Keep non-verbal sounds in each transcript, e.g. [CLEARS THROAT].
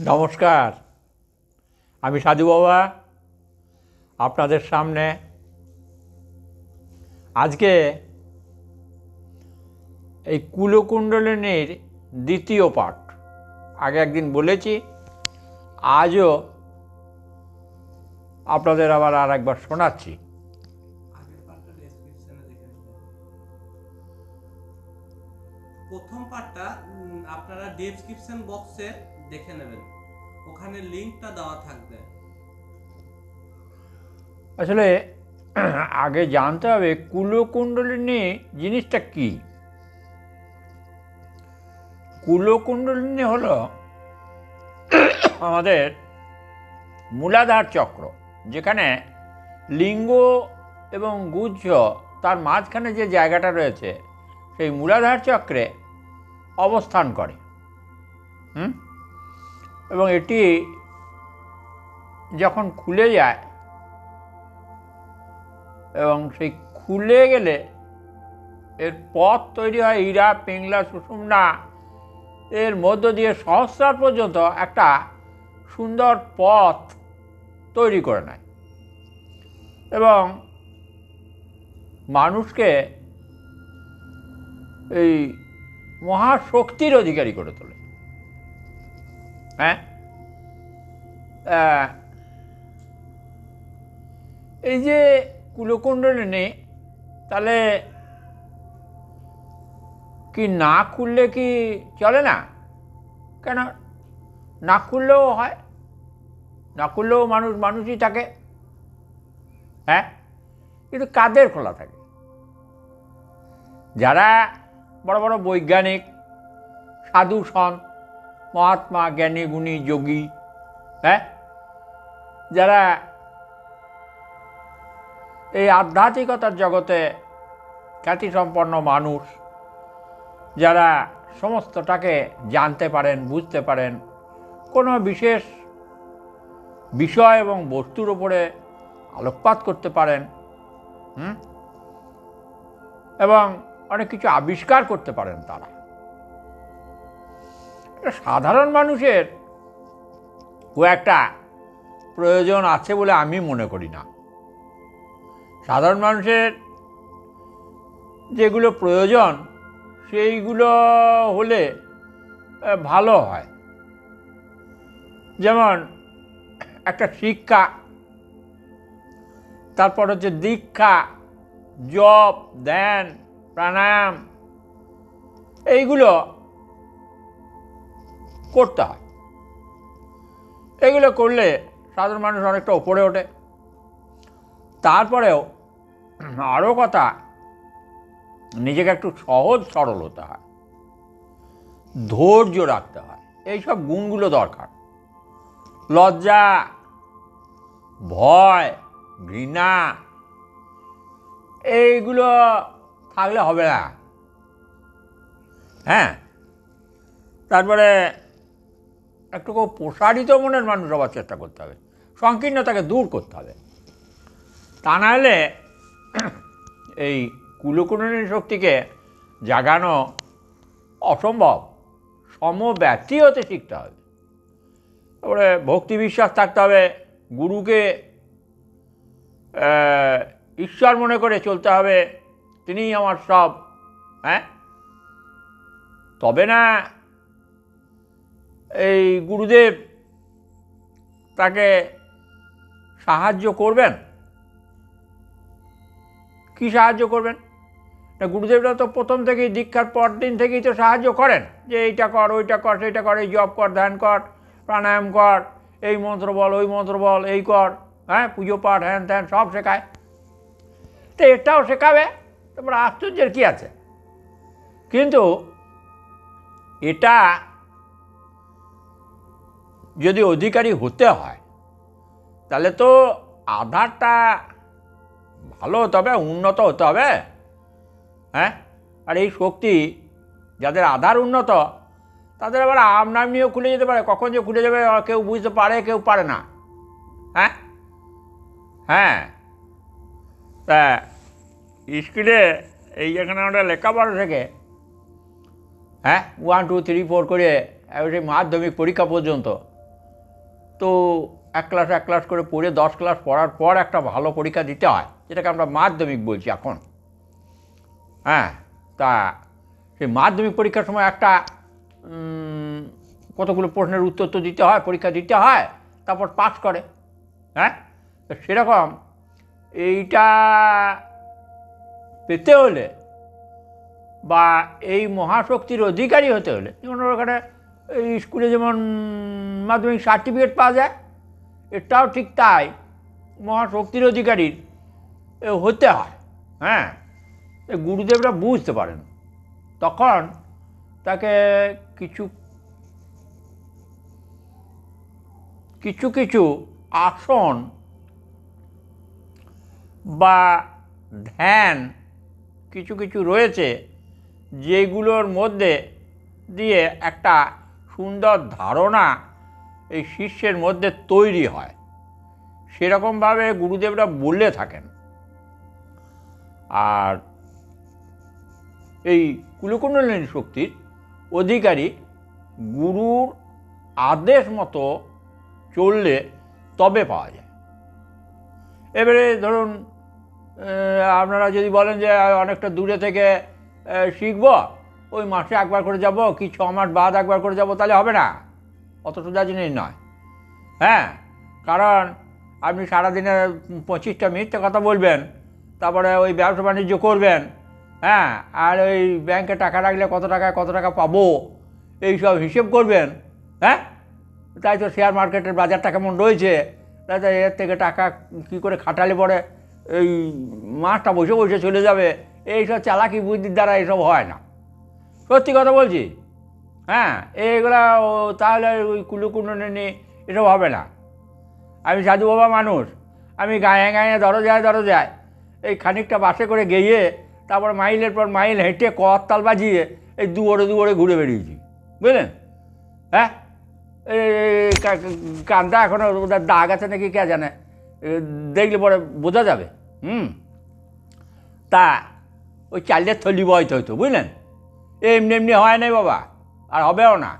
নমস্কার। আমি সাধু বাবা। আপনাদের সামনে আজকে এই কুলকুণ্ডলিনীর দ্বিতীয় পাঠ। আগে একদিন বলেছি, আজও আপনাদের আবার আর একবার শোনাচ্ছি। প্রথম পার্টটা আপনারা ডেসক্রিপশন বক্সে দেখে নেবেন ওখানে লিংকটা দেওয়া থাকবে। আসলে, আগে জানতে হবে কুলকুণ্ডলিনী জিনিসটা কি? কুলকুণ্ডলিনী হলো আমাদের মূলাধার চক্র, যেখানে লিঙ্গ এবং গুজ্জ তার মাঝখানে যে জায়গাটা রয়েছে, সেই মূলাধার চক্রে অবস্থান করে। হুম? এবং এটি যখন খুলে যায় এবং সেই খুলে গেলে এর পথ তৈরি হয় ইরা, পিংলা, সুষুমনা। এর মধ্য দিয়ে সহস্রার পর্যন্ত একটা সুন্দর পথ তৈরি করে নেয় এবং মানুষকে এই মহাশক্তির অধিকারী করে তোলে। হ্যাঁ এই যে কুলকুণ্ডলিনী, তাহলে কি না খুললে কি চলে না? কেন? না খুললেও হয়। না খুললেও মানুষ, মানুষই থাকে। হ্যাঁ? কিন্তু কাদের খোলা থাকে? যারা বড় বড় বৈজ্ঞানিক, সাধু সন্ত মহাত্মা জ্ঞানী, গুণী, যোগী হ্যাঁ যারা এই আধ্যাত্মিকতার জগতে খ্যাতিসম্পন্ন মানুষ, যারা সমস্তটাকে জানতে পারেন, বুঝতে পারেন, কোনো বিশেষ বিষয় এবং বস্তুর উপরে আলোকপাত করতে পারেন, হুম? এবং অনেক কিছু আবিষ্কার করতে পারেন তারা সাধারণ মানুষের খুব একটা প্রয়োজন আছে বলে আমি মনে করি না। সাধারণ মানুষের যেগুলো প্রয়োজন, সেইগুলো হলে ভালো হয়। যেমন একটা শিক্ষা, তারপর হচ্ছে দীক্ষা, জপ, ধ্যান, প্রাণায়াম, এইগুলো করতে হয়। এগুলো করলে সাধারণ মানুষ অনেকটা ওপরে ওঠে। তারপরেও আরও কথা, নিজেকে একটু সহজ সরল হতে হয়। ধৈর্য রাখতে হয়। এইসব গুণগুলো দরকার। লজ্জা, ভয়, ঘৃণা, এইগুলো থাকলে হবে না। হ্যাঁ? তারপরে একটু প্রসারিত মনের মানুষ হওয়ার চেষ্টা করতে হবে। সংকীর্ণতাকে দূর করতে হবে। তা না হলে [CLEARS THROAT] এই কুলকুণ্ডলিনী শক্তিকে জাগানো অসম্ভব। সমব্যক্তি হতে শিখতে হবে। তারপরে ভক্তি বিশ্বাস থাকতে হবে। গুরুকে ঈশ্বর মনে করে চলতে হবে। তিনিই আমার সব হ্যাঁ? তবে না এই গুরুদেব তাকে সাহায্য করবেন? কি সাহায্য করবেন? না, গুরুদেবরা তো প্রথম থেকেই দীক্ষার পর দিন থেকেই তো সাহায্য করেন যে এইটা কর, ওইটা কর সেইটা কর, এই জব কর, ধ্যান কর, প্রাণায়াম কর, এই মন্ত্র বল, ওই মন্ত্র বল, এই কর হ্যাঁ পুজো পাঠ হ্যান ত্যান সব শেখায়। তো এটাও শেখাবে, তারপর আশ্চর্যের কী আছে? কিন্তু এটা যদি অধিকারী হতে হয়, তাহলে তো আধারটা ভালো হতে হবে, উন্নত হতে হবে। হ্যাঁ? আর এই শক্তি যাদের আধার উন্নত, তাদের আবার আম নাম নিয়েও খুলে যেতে পারে। কখন যে খুলে যাবে কেউ বুঝতে পারে, কেউ পারে না। হ্যাঁ? হ্যাঁ? তা স্কুলে এই যেখানে আমরা লেখাপড়া থেকে হ্যাঁ? ওয়ান টু থ্রি ফোর করে সেই মাধ্যমিক পরীক্ষা পর্যন্ত তো এক ক্লাস এক ক্লাস করে পড়ে দশ ক্লাস পড়ার পর একটা ভালো পরীক্ষা দিতে হয়, যেটাকে আমরা মাধ্যমিক বলছি এখন। হ্যাঁ তা সেই মাধ্যমিক পরীক্ষার সময় একটা কতগুলো প্রশ্নের উত্তর তো দিতে হয়, পরীক্ষা দিতে হয়, তারপর পাস করে হ্যাঁ? তো সেরকম এইটা পেতে হলে বা এই মহাশক্তির অধিকারী হতে হলে, যেমন ওখানে এই স্কুলে যেমন মাধ্যমিক সার্টিফিকেট পাওয়া যায়, এটাও ঠিক তাই। মহাশক্তির অধিকারীর হতে হয়। হ্যাঁ গুরুদেবরা বুঝতে পারেন। তখন তাকে কিছু কিছু কিছু আসন বা ধ্যান কিছু কিছু রয়েছে, যেগুলোর মধ্যে দিয়ে একটা সুন্দর ধারণা এই শিষ্যের মধ্যে তৈরি হয়। সেরকমভাবে গুরুদেবরা বলে থাকেন। আর এই কুলকুণ্ডলিনী শক্তির অধিকারী গুরুর আদেশ মতো চললে তবে পাওয়া যায়। এবারে ধরুন আপনারা যদি বলেন যে অনেকটা দূরে থেকে শিখব? ওই মাসে একবার করে যাব, কি ছ মাস বাদ একবার করে যাব, তাহলে হবে না। অত সোজা জিনিস নয়। হ্যাঁ কারণ আপনি সারাদিনে পঁচিশটা মিনিটে কথা বলবেন, তারপরে ওই ব্যবসা বাণিজ্য করবেন হ্যাঁ আর ওই ব্যাংকে টাকা রাখলে কত টাকায় কত টাকা পাবো, এই সব হিসেব করবেন হ্যাঁ? তাই তো শেয়ার মার্কেটের বাজারটা কেমন রয়েছে, তাই তো এর থেকে টাকা কী করে খাটালে পরে এই মাসটা বসে বসে চলে যাবে, এইসব চালাকি বুদ্ধির দ্বারা এসব হয় না। সত্যি কথা বলছি? হ্যাঁ এইগুলা ও তাহলে ওই কুলুকুণ্ডনী এসব হবে না। আমি সাধু বাবা মানুষ, আমি গায়ে গায়ে দরজায় দরজায় এই খানিকটা বাসে করে গিয়ে তারপর মাইলের পর মাইল হেঁটে করতাল বাজিয়ে এই দুয়ারে দুয়ারে ঘুরে বেরিয়েছি বুঝলেন? হ্যাঁ? এই কা- কানটা এখনও ওদের দাগ আছে নাকি কে জানে? দেখলে পরে বোঝা যাবে। হুম? তা, ওই চালের থলি বয়তে হইতো বুঝলেন? এমনি এমনি হয় নাই বাবা, আর হবেও না।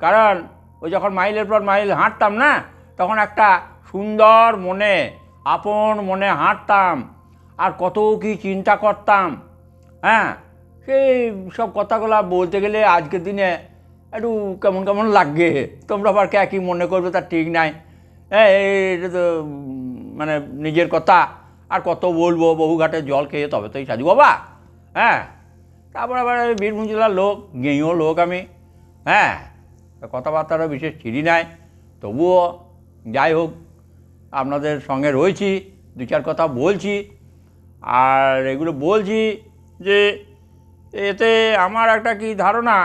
কারণ ওই যখন মাইলের পর মাইল হাঁটতাম না, তখন একটা সুন্দর মনে, আপন মনে হাঁটতাম, আর কত কি চিন্তা করতাম হ্যাঁ? সেই সব কথাগুলো বলতে গেলে আজকের দিনে একটু কেমন কেমন লাগে। তোমরা আবার কে কী মনে করবে তার ঠিক নাই। হ্যাঁ এটা তো মানে নিজের কথা, আর কত বলব বহু ঘাটে জল খেয়ে তবে তো এই সাজু বাবা হ্যাঁ? তারপর আবার বীরভূম জেলার লোক, গেঁয়ো লোক আমি হ্যাঁ কথাবার্তারও বিশেষ ছিরি নাই। তবুও যাই হোক, আপনাদের সঙ্গে রয়েছি, দু চার কথা বলছি। আর এগুলো বলছি যে, এতে আমার একটা কি ধারণা,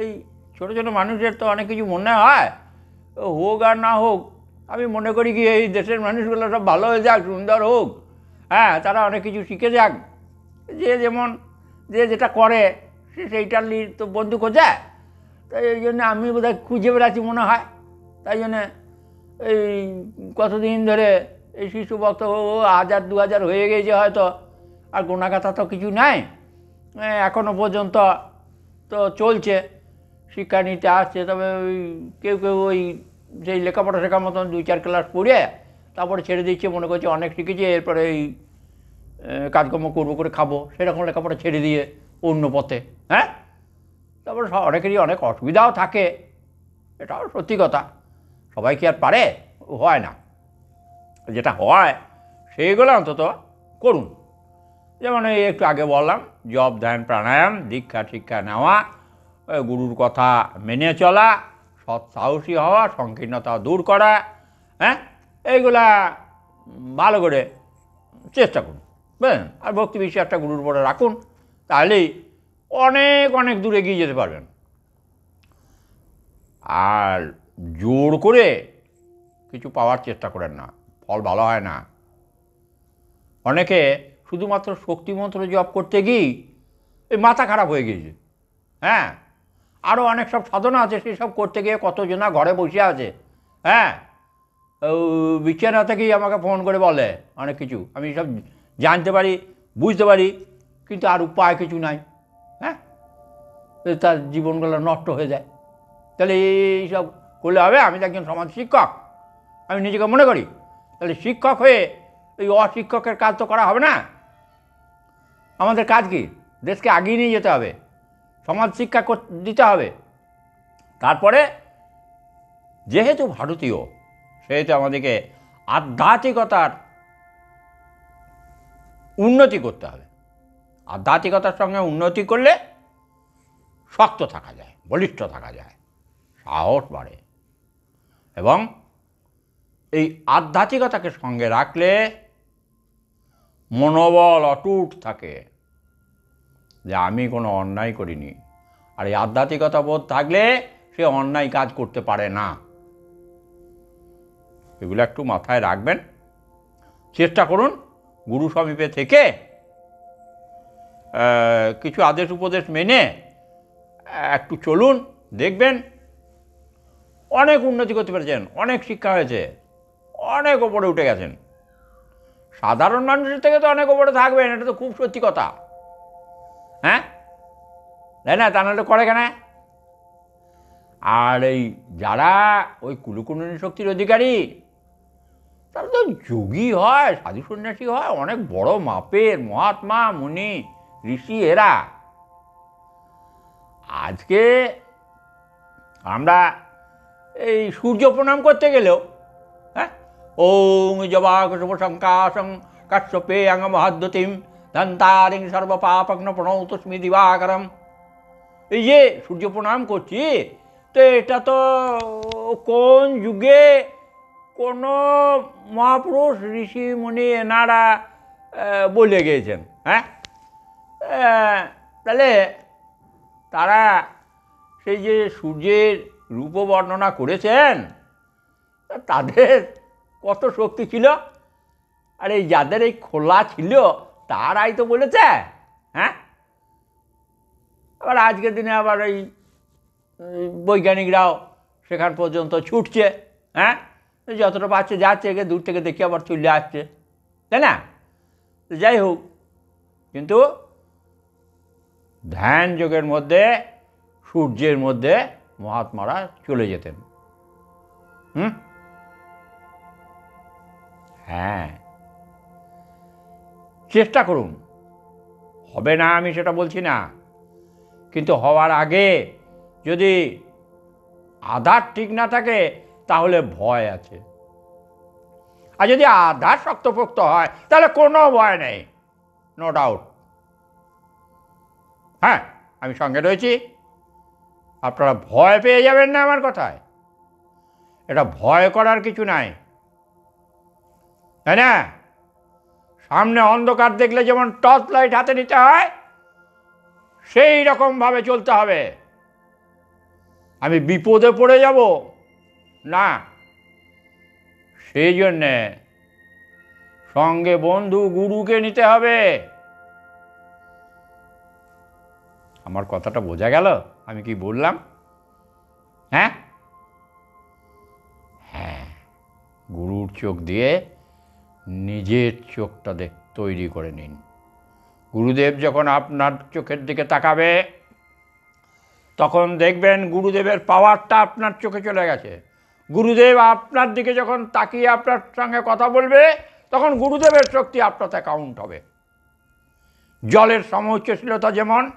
এই ছোটো ছোটো মানুষের তো অনেক কিছু মনে হয়। হোক আর না হোক, আমি মনে করি কি এই দেশের মানুষগুলো সব ভালো হয়ে যাক, সুন্দর হোক হ্যাঁ তারা অনেক কিছু শিখে যাক। যে যেমন যে যেটা করে, সে সেইটার লি তো বন্ধু খোঁজে। তাই এই জন্য আমি বোধহয় খুঁজে বেড়াচ্ছি মনে হয়। তাই জন্যে এই কতদিন ধরে এই শিশু ভক্ত হাজার, দু হাজার হয়ে গেছে হয়তো, আর গোনাগাথা তো কিছু নাই। এখনও পর্যন্ত তো চলছে, শিক্ষা নিতে আসছে। তবে ওই কেউ কেউ ওই সেই লেখাপড়া শেখার মতন দুই, চার ক্লাস পড়ে তারপরে ছেড়ে দিচ্ছে, মনে করছে অনেক শিখেছে, এরপরে এই কাজকর্ম করব করে খাব, সেরকম লেখাপড়া ছেড়ে দিয়ে অন্য পথে হ্যাঁ? তারপরে অনেকেরই অনেক অসুবিধাও থাকে, এটাও সত্যি কথা। সবাই কি আর পারে? হয় না। যেটা হয় সেইগুলো অন্তত করুন। যেমন এই একটু আগে বললাম জব ধ্যান, প্রাণায়াম, দীক্ষা, শিক্ষা নেওয়া গুরুর কথা মেনে চলা সৎ সাহসী হওয়া, সংকীর্ণতা দূর করা হ্যাঁ? এইগুলা ভালো করে চেষ্টা করুন। বুঝলেন আর ভক্তি বেশি একটা গুরুর উপরে রাখুন, তাহলেই অনেক অনেক দূরে এগিয়ে যেতে পারবেন। আর জোর করে কিছু পাওয়ার চেষ্টা করেন না, ফল ভালো হয় না। অনেকে শুধুমাত্র শক্তিমন্ত্র জপ করতে গিয়েই এই মাথা খারাপ হয়ে গিয়েছে। হ্যাঁ আরও অনেক সব সাধনা আছে সেসব করতে গিয়ে কতজনা ঘরে বসে আছে। হ্যাঁ বিছানা থেকেই আমাকে ফোন করে বলে অনেক কিছু। আমি সব জানতে পারি, বুঝতে পারি, কিন্তু আর উপায় কিছু নাই হ্যাঁ? তার জীবনগুলো নষ্ট হয়ে যায়। তাহলে এই সব করলে হবে, আমি তো একজন সমাজ শিক্ষক, আমি নিজেকে মনে করি। তাহলে শিক্ষক হয়ে এই অশিক্ষকের কাজ তো করা হবে না। আমাদের কাজ কি? দেশকে আগিয়ে নিয়ে যেতে হবে, সমাজ শিক্ষা দিতে হবে। তারপরে, যেহেতু ভারতীয়, সেহেতু আমাদেরকে আধ্যাত্মিকতার উন্নতি করতে হবে। আধ্যাত্মিকতার সঙ্গে উন্নতি করলে শক্ত থাকা যায়, বলিষ্ঠ থাকা যায়, সাহস বাড়ে। এবং এই আধ্যাত্মিকতাকে সঙ্গে রাখলে মনোবল অটুট থাকে যে আমি কোনো অন্যায় করিনি। আর এই আধ্যাত্মিকতা বোধ থাকলে সে অন্যায় কাজ করতে পারে না। এগুলো একটু মাথায় রাখবেন, চেষ্টা করুন গুরু সমীপে থেকে কিছু আদেশ উপদেশ মেনে একটু চলুন, দেখবেন। অনেক উন্নতি করতে পেরেছেন, অনেক শিক্ষা হয়েছে, অনেক ওপরে উঠে গেছেন। সাধারণ মানুষের থেকে তো অনেক ওপরে থাকবেন, এটা তো খুব সত্যি কথা। হ্যাঁ? তাই না? তা নাহলে করে কেন? আর এই যারা ওই কুলুকুণ্ডনী শক্তির অধিকারী তারা তো যোগী হয় সাধু সন্ন্যাসী হয়, অনেক বড় মাপের মহাত্মা, মুনি, ঋষি, এরা। আজকে আমরা এই সূর্য প্রণাম করতে গেলেও হ্যাঁ? ওং জবাক শুভশঙ্কাশং কাশ্যপে অঙ্গমহাদ্যতিম দন্তারিং সর্বপাপগ্ন প্রণৌতস্মি দিবাকরম। এই যে সূর্য প্রণাম করছি, তো এটা তো কোন যুগে কোনো মহাপুরুষ ঋষি মুনি এনারা বলে গিয়েছেন হ্যাঁ? তাহলে তারা সেই যে সূর্যের রূপ বর্ণনা করেছেন, তাদের কত শক্তি ছিল? আর এই যাদের এই খোলা ছিল, তারাই তো বলেছে হ্যাঁ? আবার আজকের দিনে আবার এই বৈজ্ঞানিকরাও সেখান পর্যন্ত ছুটছে হ্যাঁ? যতটা পাচ্ছে যাচ্ছে, একে দূর থেকে দেখে আবার চলে আসছে। তাই না? তো যাই হোক, কিন্তু ধ্যান যোগের মধ্যে, সূর্যের মধ্যে মহাত্মারা চলে যেতেন। হুম? হ্যাঁ। চেষ্টা করুন। হবে না আমি সেটা বলছি না। কিন্তু হওয়ার আগে যদি আধার ঠিক না থাকে তাহলে ভয় আছে। আর যদি আধার শক্তপোক্ত হয়, তাহলে কোনো ভয় নেই। নো ডাউট হ্যাঁ আমি সঙ্গে রয়েছি। আপনারা ভয় পেয়ে যাবেন না আমার কথায়। এটা ভয় করার কিছু নাই। তাই না? সামনে অন্ধকার দেখলে যেমন টর্চ লাইট হাতে নিতে হয়, সেই রকমভাবে চলতে হবে। আমি বিপদে পড়ে যাব। না, সেই জন্যে সঙ্গে বন্ধু গুরুকে নিতে হবে। আমার কথাটা বোঝা গেল? আমি কি বললাম? হ্যাঁ? হ্যাঁ গুরুর চোখ দিয়ে নিজের চোখটা দেখ, তৈরি করে নিন। গুরুদেব যখন আপনার চোখের দিকে তাকাবে, তখন দেখবেন গুরুদেবের পাওয়ারটা আপনার চোখে চলে গেছে। গুরুদেব আপনার দিকে যখন তাকিয়ে আপনার সঙ্গে কথা বলবে, তখন গুরুদেবের শক্তি আপনাতে কাউন্ট হবে। জলের সমউচ্চশীলতা যেমন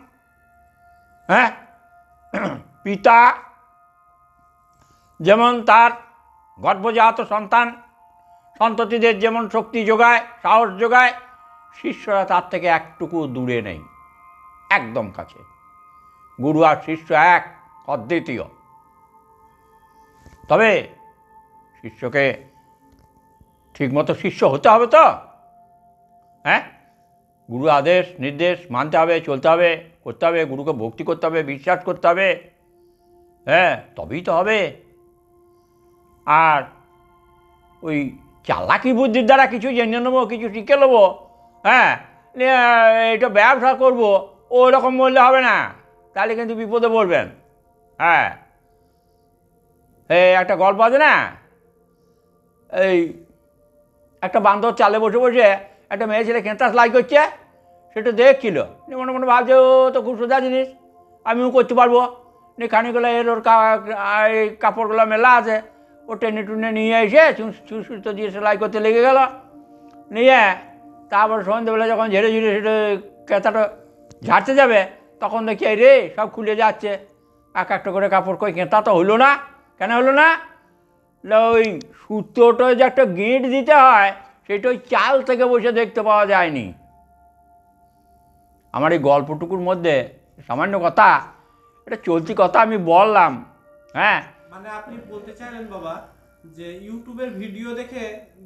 হ্যাঁ? [CLEARS THROAT] পিতা যেমন তার গর্ভজাত সন্তান, সন্ততিদের যেমন শক্তি যোগায়, সাহস যোগায়, শিষ্যরা তার থেকে একটুকু দূরে নেই, একদম কাছে। গুরু আর শিষ্য এক, অদ্বিতীয়। তবে শিষ্যকে ঠিকমতো শিষ্য হতে হবে তো? হ্যাঁ? গুরু আদেশ, নির্দেশ মানতে হবে, চলতে হবে, করতে হবে, গুরুকে ভক্তি করতে হবে, বিশ্বাস করতে হবে। হ্যাঁ তবেই তো হবে। আর ওই চালাকি বুদ্ধির দ্বারা কিছু জেনে নেব, কিছু শিখে নেব হ্যাঁ? এটা ব্যবসা করব ওই রকম বললে হবে না। তাহলে কিন্তু বিপদে পড়বেন। হ্যাঁ? এই, একটা গল্প আছে না? এই, একটা বান্ধব চালে বসে বসে একটা মেয়ে ছেলে কেঁতা সেলাই করছে, সেটা দেখছিল। মনে মনে ভাবছে, ও, তো খুব সোজা জিনিস, আমিও করতে পারব। খানিকগুলো এর ওর এই কাপড়গুলো মেলা আছে, ও টেনে টুনে নিয়ে এসে সুতো দিয়ে সেলাই করতে লেগে গেল। নিয়ে তারপর সন্ধ্যেবেলা যখন ঝেড়ে ঝেড়ে সেটা কেতাটা ঝাড়তে যাবে, তখন দেখি রে সব খুলে যাচ্ছে। এক একটা করে কাপড় কই কেঁতা তো হলো না। কেন হলো না? না ওই সুতোটা যে একটা গেঁট দিতে হয় সেটা ওই চাল থেকে বসে দেখতে পাওয়া যায়নি। আমার এই গল্পটুকুর মধ্যে সামান্য কথা এটা চলতি কথা আমি বললাম হ্যাঁ? মানে আপনি বলতে চাইলেন বাবা যে ইউটিউবের ভিডিও দেখে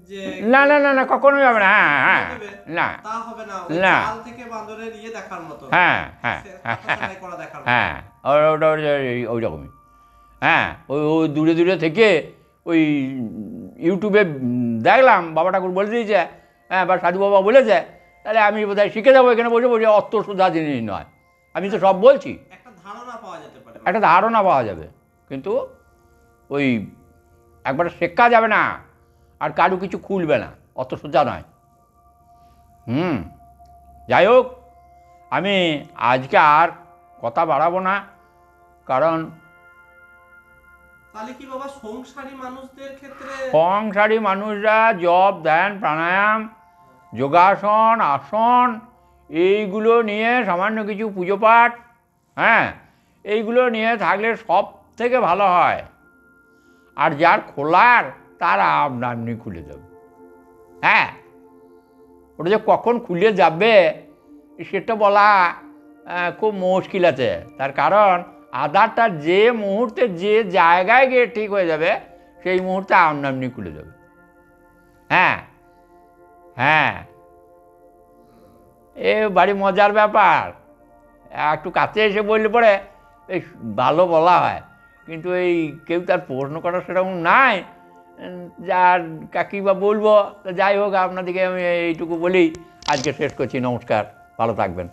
যে না না না না কখনোই হবে না হ্যাঁ হ্যাঁ না তা হবে না না। চাল থেকে বান্দরের ইয়ে দেখার মতো। হ্যাঁ হ্যাঁ হ্যাঁ। হ্যাঁ ওই- ওই রকমই। হ্যাঁ ওই ওই দূরে দূরে থেকে ওই ইউটিউবে দেখলাম বাবা ঠাকুর বলে দিয়েছে হ্যাঁ বা সাধু বাবা বলেছে তাহলে আমি বোধহয় শিখে যাব এখানে বসে বসে অত সোজা জিনিস নয়। আমি তো সব বলছি। একটা ধারণা পাওয়া যেতে একটা ধারণা পাওয়া যাবে। কিন্তু ওই একবার শেখা যাবে না আর কারু কিছু খুলবে না অত সোজা নয়। হুম যাই হোক আমি আজকে আর কথা বাড়াবো না কারণ সংসারী মানুষরা জপ, ধ্যান, প্রাণায়াম, যোগাসন, আসন, এইগুলো নিয়ে সামান্য কিছু পুজো পাঠ হ্যাঁ এইগুলো নিয়ে থাকলে সব থেকে ভালো হয়। আর যার খোলার, তার আপনা খুলে যাবে হ্যাঁ ওটা যে কখন খুলে যাবে, সেটা বলা খুব মুশকিল আছে। তার কারণ আধারটা যে মুহূর্তে যে জায়গায় গিয়ে ঠিক হয়ে যাবে, সেই মুহূর্তে আপনি খুলে যাবে। হ্যাঁ হ্যাঁ। এ বাড়ি মজার ব্যাপার। একটু কাছে এসে বললে পরে বেশ ভালো বলা হয়। কিন্তু এই কেউ তার প্রশ্ন করার সেরকম নাই। যার কাকি বা বলব যাই হোক আপনাদেরকে আমি এইটুকু বলি। আজকে শেষ করছি, নমস্কার, ভালো থাকবেন।